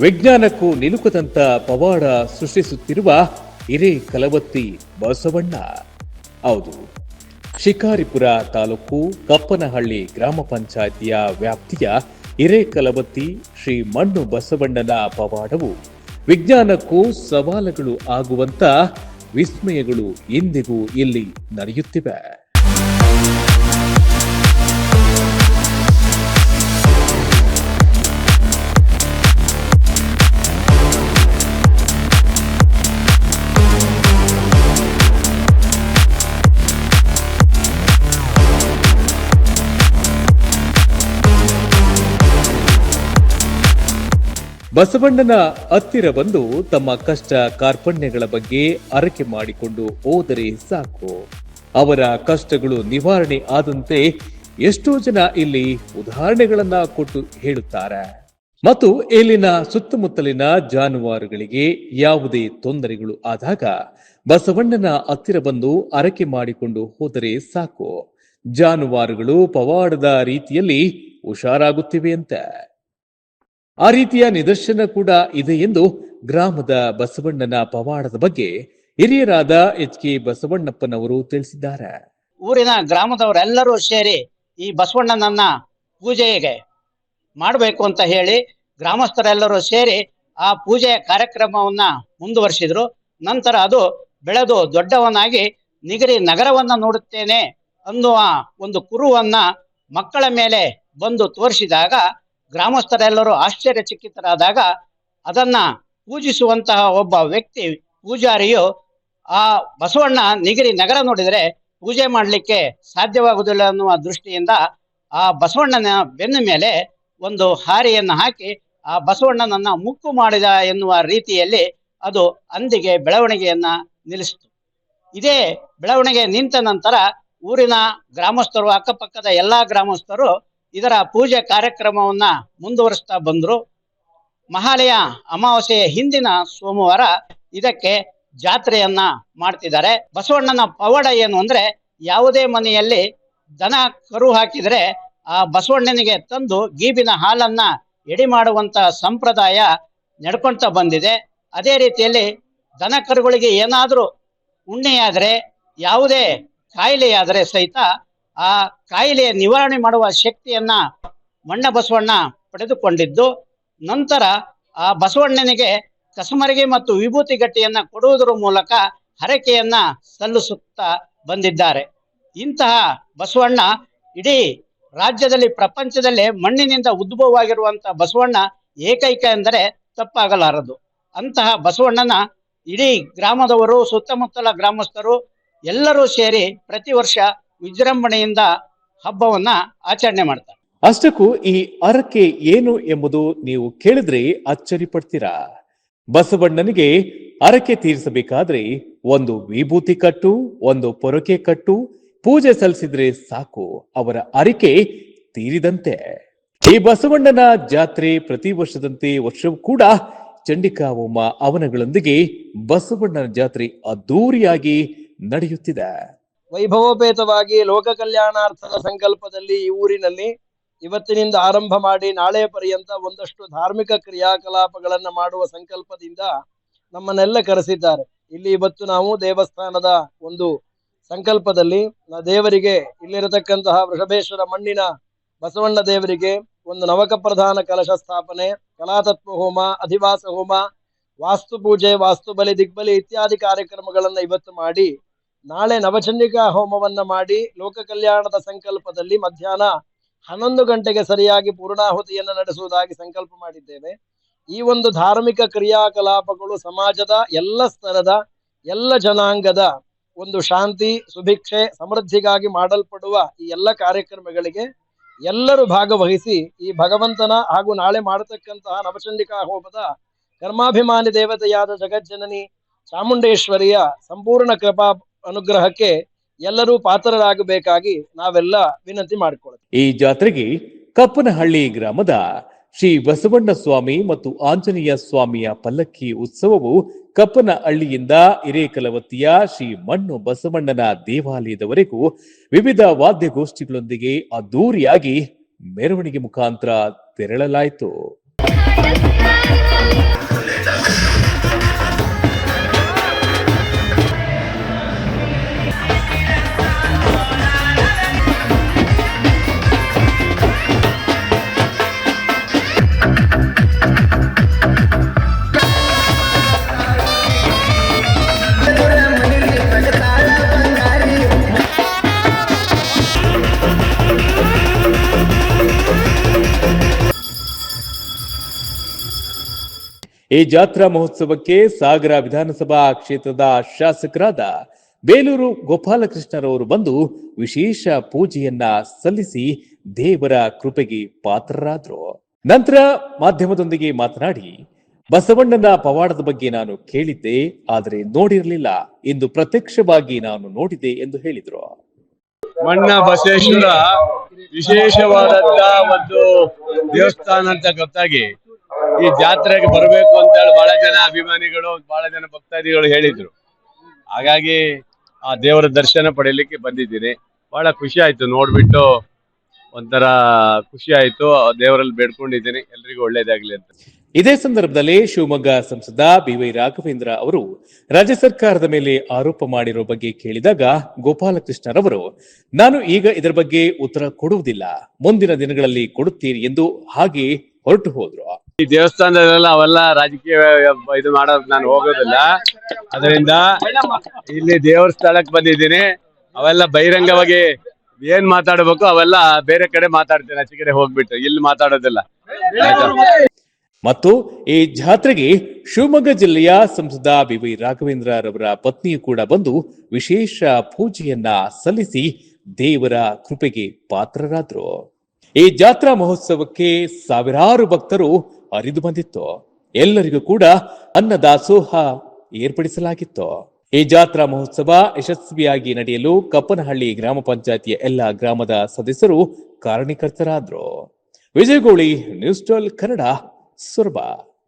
ವಿಜ್ಞಾನಕ್ಕೂ ನಿಲುಕದಂತ ಪವಾಡ ಸೃಷ್ಟಿಸುತ್ತಿರುವ ಹಿರೇ ಕಲವತ್ತಿ ಬಸವಣ್ಣ. ಹೌದು, ಶಿಕಾರಿಪುರ ತಾಲೂಕು ಕಪ್ಪನಹಳ್ಳಿ ಗ್ರಾಮ ಪಂಚಾಯಿತಿಯ ವ್ಯಾಪ್ತಿಯ ಹಿರೇಕಲವತ್ತಿ ಶ್ರೀ ಮಣ್ಣು ಬಸವಣ್ಣನ ಪವಾಡವು ವಿಜ್ಞಾನಕ್ಕೂ ಸವಾಲುಗಳು ಆಗುವಂತ ವಿಸ್ಮಯಗಳು ಇಂದಿಗೂ ಇಲ್ಲಿ ನಡೆಯುತ್ತಿವೆ. ಬಸವಣ್ಣನ ಹತ್ತಿರ ಬಂದು ತಮ್ಮ ಕಷ್ಟ ಕಾರ್ಪಣ್ಯಗಳ ಬಗ್ಗೆ ಅರಕೆ ಮಾಡಿಕೊಂಡು ಹೋದರೆ ಸಾಕು. ಅವರ ಕಷ್ಟಗಳು ನಿವಾರಣೆ ಆದಂತೆ ಎಷ್ಟೋ ಜನ ಇಲ್ಲಿ ಉದಾಹರಣೆಗಳನ್ನ ಕೊಟ್ಟು ಹೇಳುತ್ತಾರೆ. ಮತ್ತು ಇಲ್ಲಿನ ಸುತ್ತಮುತ್ತಲಿನ ಜಾನುವಾರುಗಳಿಗೆ ಯಾವುದೇ ತೊಂದರೆಗಳು ಆದಾಗ ಬಸವಣ್ಣನ ಹತ್ತಿರ ಬಂದು ಅರಕೆ ಮಾಡಿಕೊಂಡು ಹೋದರೆ ಸಾಕು. ಜಾನುವಾರುಗಳು ಪವಾಡದ ರೀತಿಯಲ್ಲಿ ಹುಷಾರಾಗುತ್ತಿವೆ ಅಂತ. ಆ ರೀತಿಯ ನಿದರ್ಶನ ಕೂಡ ಇದೆ ಎಂದು ಗ್ರಾಮದ ಬಸವಣ್ಣನ ಪವಾಡದ ಬಗ್ಗೆ ಹಿರಿಯರಾದ ಎಚ್ ಕೆ ಬಸವಣ್ಣಪ್ಪನವರು ತಿಳಿಸಿದ್ದಾರೆ. ಊರಿನ ಗ್ರಾಮದವರೆಲ್ಲರೂ ಸೇರಿ ಈ ಬಸವಣ್ಣನನ್ನ ಪೂಜೆಗೆ ಮಾಡಬೇಕು ಅಂತ ಹೇಳಿ ಗ್ರಾಮಸ್ಥರೆಲ್ಲರೂ ಸೇರಿ ಆ ಪೂಜೆಯ ಕಾರ್ಯಕ್ರಮವನ್ನ ಮುಂದುವರಿಸಿದ್ರು. ನಂತರ ಅದು ಬೆಳೆದು ದೊಡ್ಡವನಾಗಿ ನಿಗರಿ ನಗರವನ್ನ ನೋಡುತ್ತೇನೆ ಅನ್ನುವ ಒಂದು ಕುರುವನ್ನ ಮಕ್ಕಳ ಮೇಲೆ ಬಂದು ತೋರಿಸಿದಾಗ ಗ್ರಾಮಸ್ಥರೆಲ್ಲರೂ ಆಶ್ಚರ್ಯಚಕಿತರಾದಾಗ ಅದನ್ನ ಪೂಜಿಸುವಂತಹ ಒಬ್ಬ ವ್ಯಕ್ತಿ ಪೂಜಾರಿಯು ಆ ಬಸವಣ್ಣ ನಿಗಿರಿ ನಗರ ನೋಡಿದರೆ ಪೂಜೆ ಮಾಡಲಿಕ್ಕೆ ಸಾಧ್ಯವಾಗುವುದಿಲ್ಲ ಅನ್ನುವ ದೃಷ್ಟಿಯಿಂದ ಆ ಬಸವಣ್ಣನ ಬೆನ್ನ ಮೇಲೆ ಒಂದು ಹಾರಿಯನ್ನು ಹಾಕಿ ಆ ಬಸವಣ್ಣನನ್ನ ಮುಕ್ಕು ಮಾಡಿದ ಎನ್ನುವ ರೀತಿಯಲ್ಲಿ ಅದು ಅಂದಿಗೆ ಬೆಳವಣಿಗೆಯನ್ನ ನಿಲ್ಲಿಸಿತು. ಇದೇ ಬೆಳವಣಿಗೆ ನಿಂತ ನಂತರ ಊರಿನ ಗ್ರಾಮಸ್ಥರು, ಅಕ್ಕಪಕ್ಕದ ಎಲ್ಲಾ ಗ್ರಾಮಸ್ಥರು ಇದರ ಪೂಜೆ ಕಾರ್ಯಕ್ರಮವನ್ನ ಮುಂದುವರಿಸ್ತಾ ಬಂದ್ರು. ಮಹಾಲಯ ಅಮಾವಾಸ್ಯೆಯ ಹಿಂದಿನ ಸೋಮವಾರ ಇದಕ್ಕೆ ಜಾತ್ರೆಯನ್ನ ಮಾಡ್ತಿದ್ದಾರೆ. ಬಸವಣ್ಣನ ಪವಾಡ ಏನು ಅಂದ್ರೆ ಯಾವುದೇ ಮನೆಯಲ್ಲಿ ದನ ಕರು ಹಾಕಿದ್ರೆ ಆ ಬಸವಣ್ಣನಿಗೆ ತಂದು ಗೀಬಿನ ಹಾಲನ್ನ ಎಡಿ ಮಾಡುವಂತ ಸಂಪ್ರದಾಯ ನಡ್ಕೊಂತ ಬಂದಿದೆ. ಅದೇ ರೀತಿಯಲ್ಲಿ ದನ ಕರುಗಳಿಗೆ ಏನಾದರೂ ಉಣ್ಣೆಯಾದರೆ, ಯಾವುದೇ ಕಾಯಿಲೆಯಾದರೆ ಸಹಿತ ಆ ಕಾಯಿಲೆಯ ನಿವಾರಣೆ ಮಾಡುವ ಶಕ್ತಿಯನ್ನ ಮಣ್ಣ ಬಸವಣ್ಣ ಪಡೆದುಕೊಂಡಿದ್ದು, ನಂತರ ಆ ಬಸವಣ್ಣನಿಗೆ ಕಸಮರಿಗೆ ಮತ್ತು ವಿಭೂತಿ ಗಟ್ಟಿಯನ್ನ ಕೊಡುವುದರ ಮೂಲಕ ಹರಕೆಯನ್ನ ಸಲ್ಲಿಸುತ್ತಾ ಬಂದಿದ್ದಾರೆ. ಇಂತಹ ಬಸವಣ್ಣ ಇಡೀ ರಾಜ್ಯದಲ್ಲಿ, ಪ್ರಪಂಚದಲ್ಲೇ ಮಣ್ಣಿನಿಂದ ಉದ್ಭವವಾಗಿರುವಂತಹ ಬಸವಣ್ಣ ಏಕೈಕ ಎಂದರೆ ತಪ್ಪಾಗಲಾರದು. ಅಂತಹ ಬಸವಣ್ಣನ ಇಡೀ ಗ್ರಾಮದವರು, ಸುತ್ತಮುತ್ತಲ ಗ್ರಾಮಸ್ಥರು ಎಲ್ಲರೂ ಸೇರಿ ಪ್ರತಿ ವರ್ಷ ವಿಜೃಂಭಣೆಯಿಂದ ಹಬ್ಬವನ್ನ ಆಚರಣೆ ಮಾಡ್ತಾರೆ. ಅಷ್ಟಕ್ಕೂ ಈ ಅರಕೆ ಏನು ಎಂಬುದು ನೀವು ಕೇಳಿದ್ರೆ ಅಚ್ಚರಿ ಪಡ್ತೀರಾ ಬಸವಣ್ಣನಿಗೆ ಅರಕೆ ತೀರಿಸಬೇಕಾದ್ರೆ ಒಂದು ವಿಭೂತಿ ಕಟ್ಟು, ಒಂದು ಪೊರಕೆ ಕಟ್ಟು, ಪೂಜೆ ಸಲ್ಲಿಸಿದ್ರೆ ಸಾಕು, ಅವರ ಅರಿಕೆ ತೀರಿದಂತೆ. ಈ ಬಸವಣ್ಣನ ಜಾತ್ರೆ ಪ್ರತಿ ವರ್ಷದಂತೆ ವರ್ಷವೂ ಕೂಡ ಚಂಡಿಕಾ ಹೋಮ ಅವನಗಳೊಂದಿಗೆ ಬಸವಣ್ಣನ ಜಾತ್ರೆ ಅದ್ದೂರಿಯಾಗಿ ನಡೆಯುತ್ತಿದೆ. ವೈಭವೋಪೇತವಾಗಿ ಲೋಕ ಕಲ್ಯಾಣಾರ್ಥದ ಸಂಕಲ್ಪದಲ್ಲಿ ಈ ಊರಿನಲ್ಲಿ ಇವತ್ತಿನಿಂದ ಆರಂಭ ಮಾಡಿ ನಾಳೆ ಪರ್ಯಂತ ಒಂದಷ್ಟು ಧಾರ್ಮಿಕ ಕ್ರಿಯಾಕಲಾಪಗಳನ್ನು ಮಾಡುವ ಸಂಕಲ್ಪದಿಂದ ನಮ್ಮನ್ನೆಲ್ಲ ಕರೆಸಿದ್ದಾರೆ. ಇಲ್ಲಿ ಇವತ್ತು ನಾವು ದೇವಸ್ಥಾನದ ಒಂದು ಸಂಕಲ್ಪದಲ್ಲಿ ದೇವರಿಗೆ ಇಲ್ಲಿರತಕ್ಕಂತಹ ವೃಷಭೇಶ್ವರ ಮಣ್ಣಿನ ಬಸವಣ್ಣ ದೇವರಿಗೆ ಒಂದು ನವಕ ಪ್ರಧಾನ ಕಲಶ ಸ್ಥಾಪನೆ, ಕಲಾತತ್ವ ಹೋಮ, ಅಧಿವಾಸ ಹೋಮ, ವಾಸ್ತು ಪೂಜೆ, ವಾಸ್ತು ಬಲಿ, ದಿಗ್ಬಲಿ ಇತ್ಯಾದಿ ಕಾರ್ಯಕ್ರಮಗಳನ್ನು ಇವತ್ತು ಮಾಡಿ ನಾಳೆ ನವಚಂಡಿಕಾ ಹೋಮವನ್ನ ಮಾಡಿ ಲೋಕ ಕಲ್ಯಾಣದ ಸಂಕಲ್ಪದಲ್ಲಿ ಮಧ್ಯಾಹ್ನ ಹನ್ನೊಂದು ಗಂಟೆಗೆ ಸರಿಯಾಗಿ ಪೂರ್ಣಾಹುತಿಯನ್ನು ನಡೆಸುವುದಾಗಿ ಸಂಕಲ್ಪ ಮಾಡಿದ್ದೇವೆ. ಈ ಒಂದು ಧಾರ್ಮಿಕ ಕ್ರಿಯಾಕಲಾಪಗಳು ಸಮಾಜದ ಎಲ್ಲ ಸ್ತರದ, ಎಲ್ಲ ಜನಾಂಗದ ಒಂದು ಶಾಂತಿ, ಸುಭಿಕ್ಷೆ, ಸಮೃದ್ಧಿಗಾಗಿ ಮಾಡಲ್ಪಡುವ ಈ ಎಲ್ಲ ಕಾರ್ಯಕ್ರಮಗಳಿಗೆ ಎಲ್ಲರೂ ಭಾಗವಹಿಸಿ ಈ ಭಗವಂತನ ಹಾಗೂ ನಾಳೆ ಮಾಡತಕ್ಕಂತಹ ನವಚಂಡಿಕಾ ಹೋಮದ ಕರ್ಮಾಭಿಮಾನಿ ದೇವತೆಯಾದ ಜಗಜ್ಜನನಿ ಚಾಮುಂಡೇಶ್ವರಿಯ ಸಂಪೂರ್ಣ ಕೃಪಾ ಅನುಗ್ರಹಕ್ಕೆ ಎಲ್ಲರೂ ಪಾತ್ರರಾಗಬೇಕಾಗಿ ನಾವೆಲ್ಲ ವಿನಂತಿ ಮಾಡಿಕೊಳ್ಳುತ್ತೇವೆ. ಈ ಜಾತ್ರೆಗೆ ಕಪ್ಪನಹಳ್ಳಿ ಗ್ರಾಮದ ಶ್ರೀ ಬಸವಣ್ಣ ಸ್ವಾಮಿ ಮತ್ತು ಆಂಜನೇಯ ಸ್ವಾಮಿಯ ಪಲ್ಲಕ್ಕಿ ಉತ್ಸವವು ಕಪ್ಪನಹಳ್ಳಿಯಿಂದ ಹಿರೇಕಲವತ್ತಿಯ ಶ್ರೀ ಮಣ್ಣು ಬಸವಣ್ಣನ ದೇವಾಲಯದವರೆಗೂ ವಿವಿಧ ವಾದ್ಯಗೋಷ್ಠಿಗಳೊಂದಿಗೆ ಅದ್ದೂರಿಯಾಗಿ ಮೆರವಣಿಗೆ ಮುಖಾಂತರ ತೆರಳಲಾಯಿತು. ಈ ಜಾತ್ರಾ ಮಹೋತ್ಸವಕ್ಕೆ ಸಾಗರ ವಿಧಾನಸಭಾ ಕ್ಷೇತ್ರದ ಶಾಸಕರಾದ ಬೇಲೂರು ಗೋಪಾಲಕೃಷ್ಣರವರು ಬಂದು ವಿಶೇಷ ಪೂಜೆಯನ್ನ ಸಲ್ಲಿಸಿ ದೇವರ ಕೃಪೆಗೆ ಪಾತ್ರರಾದ್ರು. ನಂತರ ಮಾಧ್ಯಮದೊಂದಿಗೆ ಮಾತನಾಡಿ, ಬಸವಣ್ಣನ ಪವಾಡದ ಬಗ್ಗೆ ನಾನು ಕೇಳಿದ್ದೆ, ಆದರೆ ನೋಡಿರಲಿಲ್ಲ. ಇಂದು ಪ್ರತ್ಯಕ್ಷವಾಗಿ ನಾನು ನೋಡಿದೆ ಎಂದು ಹೇಳಿದರು. ಮಣ್ಣ ಬಸವೇಶ್ವರ ವಿಶೇಷವಾದಂತ ಒಂದು ದೇವಸ್ಥಾನ ಅಂತ ಗೊತ್ತಾಗಿ ಈ ಜಾತ್ರೆಗೆ ಬರಬೇಕು ಅಂತ ಹೇಳಿ ಬಹಳ ಜನ ಅಭಿಮಾನಿಗಳು, ಬಹಳ ಜನ ಭಕ್ತಾದಿಗಳು ಹೇಳಿದ್ರು. ಹಾಗಾಗಿ ಆ ದೇವರ ದರ್ಶನ ಪಡೆಯಲಿಕ್ಕೆ ಬಂದಿದ್ದೀನಿ. ಬಹಳ ಖುಷಿ ಆಯ್ತು ನೋಡ್ಬಿಟ್ಟು, ಒಂಥರ ಖುಷಿ ಆಯ್ತು. ದೇವರಲ್ಲಿ ಬೇಡ್ಕೊಂಡಿದ್ದೀನಿ. ಎಲ್ರಿಗೂ ಒಳ್ಳೇದಾಗ್ಲಿ ಅಂತ. ಇದೇ ಸಂದರ್ಭದಲ್ಲಿ ಶಿವಮೊಗ್ಗ ಸಂಸದ ಬಿವೈ ರಾಘವೇಂದ್ರ ಅವರು ರಾಜ್ಯ ಸರ್ಕಾರದ ಮೇಲೆ ಆರೋಪ ಮಾಡಿರೋ ಬಗ್ಗೆ ಕೇಳಿದಾಗ ಗೋಪಾಲಕೃಷ್ಣರವರು, ನಾನು ಈಗ ಇದರ ಬಗ್ಗೆ ಉತ್ತರ ಕೊಡುವುದಿಲ್ಲ. ಮುಂದಿನ ದಿನಗಳಲ್ಲಿ ಕೊಡುತ್ತೀರಿ ಎಂದು ಹಾಗೆ ಹೊರಟು ಹೋದ್ರು. ಈ ದೇವಸ್ಥಾನದಲ್ಲೆಲ್ಲ ಅವೆಲ್ಲ ರಾಜಕೀಯ ಇದು ಮಾಡೋದ್ ನಾನು ಹೋಗೋದಿಲ್ಲ. ಅದರಿಂದ ಇಲ್ಲಿ ದೇವ್ರ ಸ್ಥಳಕ್ಕೆ ಬಂದಿದ್ದೀನಿ. ಅವೆಲ್ಲ ಬಹಿರಂಗವಾಗಿ ಏನ್ ಮಾತಾಡಬೇಕು ಅವೆಲ್ಲ ಬೇರೆ ಕಡೆ ಮಾತಾಡ್ತೀನಿ. ಆಚೆ ಕಡೆ ಹೋಗ್ಬಿಟ್ಟು. ಇಲ್ಲಿ ಮಾತಾಡೋದಿಲ್ಲ. ಮತ್ತು ಈ ಜಾತ್ರೆಗೆ ಶಿವಮೊಗ್ಗ ಜಿಲ್ಲೆಯ ಸಂಸದ ಬಿವಿ ರಾಘವೇಂದ್ರ ರವರ ಪತ್ನಿಯು ಕೂಡ ಬಂದು ವಿಶೇಷ ಪೂಜೆಯನ್ನ ಸಲ್ಲಿಸಿ ದೇವರ ಕೃಪೆಗೆ ಪಾತ್ರರಾದ್ರು. ಈ ಜಾತ್ರಾ ಮಹೋತ್ಸವಕ್ಕೆ ಸಾವಿರಾರು ಭಕ್ತರು ಹರಿದು ಬಂದಿತ್ತು? ಎಲ್ಲರಿಗೂ ಕೂಡ ಅನ್ನದಾಸೋಹ ಏರ್ಪಡಿಸಲಾಗಿತ್ತು? ಈ ಜಾತ್ರಾ ಮಹೋತ್ಸವ ಯಶಸ್ವಿಯಾಗಿ ನಡೆಯಲು ಕಪ್ಪನಹಳ್ಳಿ ಗ್ರಾಮ ಪಂಚಾಯತಿಯ ಎಲ್ಲ ಗ್ರಾಮದ ಸದಸ್ಯರು ಕಾರಣೀಕರ್ತರಾದ್ರು. Vijayagoli news twelve Kannada, Soraba.